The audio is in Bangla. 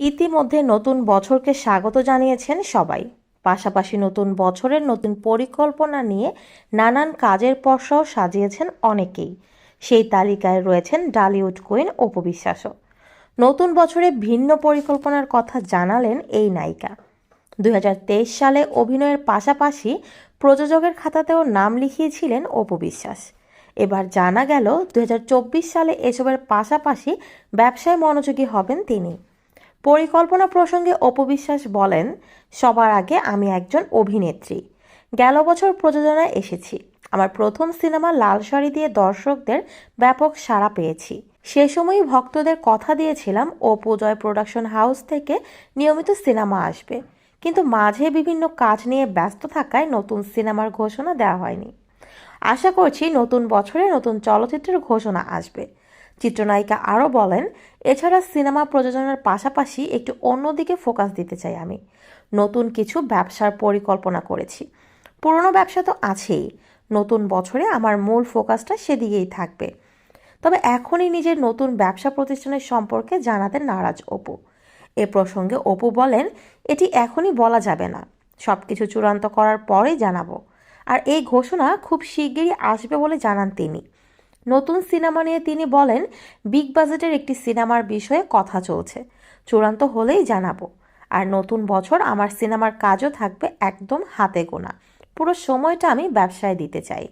ইতিমধ্যে নতুন বছরকে স্বাগত জানিয়েছেন সবাই। পাশাপাশি নতুন বছরের নতুন পরিকল্পনা নিয়ে নানান কাজের পরশাও সাজিয়েছেন অনেকেই। সেই তালিকায় রয়েছেন ডালিউড কুইন অপু বিশ্বাসও। নতুন বছরে ভিন্ন পরিকল্পনার কথা জানালেন এই নায়িকা। দু হাজার তেইশ সালে অভিনয়ের পাশাপাশি প্রযোজকের খাতাতেও নাম লিখিয়েছিলেন অপবিশ্বাস এবার জানা গেল, দুই হাজার চব্বিশ সালে এসবের পাশাপাশি ব্যবসায় মনোযোগী হবেন তিনি। পরিকল্পনা প্রসঙ্গে অপবিশ্বাস বলেন, সবার আগে আমি একজন অভিনেত্রী। গেল বছর প্রযোজনায় এসেছি। আমার প্রথম সিনেমা লাল শাড়ি দিয়ে দর্শকদের ব্যাপক সাড়া পেয়েছি। সে সময়ই ভক্তদের কথা দিয়েছিলাম, অপু জয় প্রোডাকশন হাউস থেকে নিয়মিত সিনেমা আসবে। কিন্তু মাঝে বিভিন্ন কাজ নিয়ে ব্যস্ত থাকায় নতুন সিনেমার ঘোষণা দেওয়া হয়নি। আশা করছি নতুন বছরে নতুন চলচ্চিত্রের ঘোষণা আসবে। চিত্রনায়িকা আরও বলেন, এছাড়া সিনেমা প্রযোজনার পাশাপাশি একটু অন্যদিকে ফোকাস দিতে চাই আমি। নতুন কিছু ব্যবসার পরিকল্পনা করেছি। পুরনো ব্যবসা তো আছেই। নতুন বছরে আমার মূল ফোকাসটা সেদিকেই থাকবে। তবে এখনই নিজের নতুন ব্যবসা প্রতিষ্ঠানের সম্পর্কে জানাতে নারাজ অপু। এ প্রসঙ্গে অপু বলেন, এটি এখনই বলা যাবে না। সব কিছু চূড়ান্ত করার পরেই জানাব। আর এই ঘোষণা খুব শিগগিরই আসবে বলে জানান তিনি। নতুন সিনেমা নিয়ে তিনি বলেন, বিগ বাজেটের একটি সিনেমার বিষয়ে কথা চলছে। চূড়ান্ত হলেই জানাব। আর নতুন বছর আমার সিনেমার কাজও থাকবে একদম হাতে গোনা। পুরো সময়টা আমি ব্যবসায় দিতে চাই।